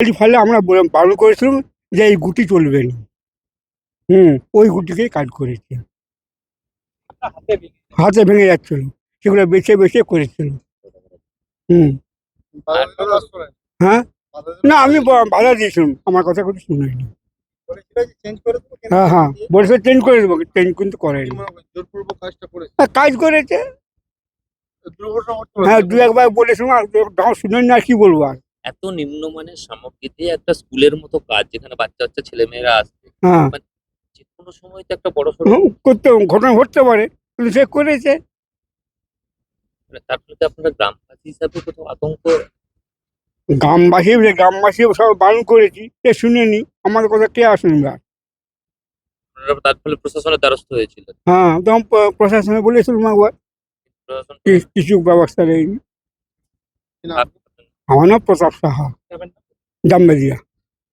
এই ফলে আমরা বারণ করেছিলাম যে এই গুটি চলবে না। হুম ওই গুটিকেই কাজ করেছে। হাতে ভেঙে যাচ্ছিল সেগুলো বেছে বেছে করেছিল। হুম। হ্যাঁ? না আমি বাধা দিয়েছিলাম আমার কথা কিছু শুনেনি হ্যাঁ হ্যাঁ বলেছে চেঞ্জ করে দেবো চেঞ্জ কিন্তু করেনি। হ্যাঁ, কাজ করেছে। হ্যাঁ দু একবার বলেছিলাম আর শুনেন না কি বলব আর? এত নিম্নমানের দিয়ে একটা স্কুলের মতো কাজ যেখানে বাচ্চা বাচ্চা ছেলেমেয়েরা আসবে। হ্যাঁ। যে কোনো সময় তো একটা বড় সড়ো করতে ঘটনা ঘটতে পারে। কিন্তু সে করেছে। মানে তার ফলে আপনারা গ্রামবাসী হিসাবে কোথাও আতঙ্ক গ্রামবাসী গ্রামবাসী সব বারণ করেছি সে শুনেনি। আমাদের কথা কে শুনবে? আর? আপনারা তার ফলে প্রশাসনের দ্বারস্থ হয়েছিল হ্যাঁ তখন প- প্রশাসনে বলেছিলাম একবার প্রশাসন কি- কিছু ব্যবস্থা নেই। हाँ ना प्रसाद साहा दम दिया।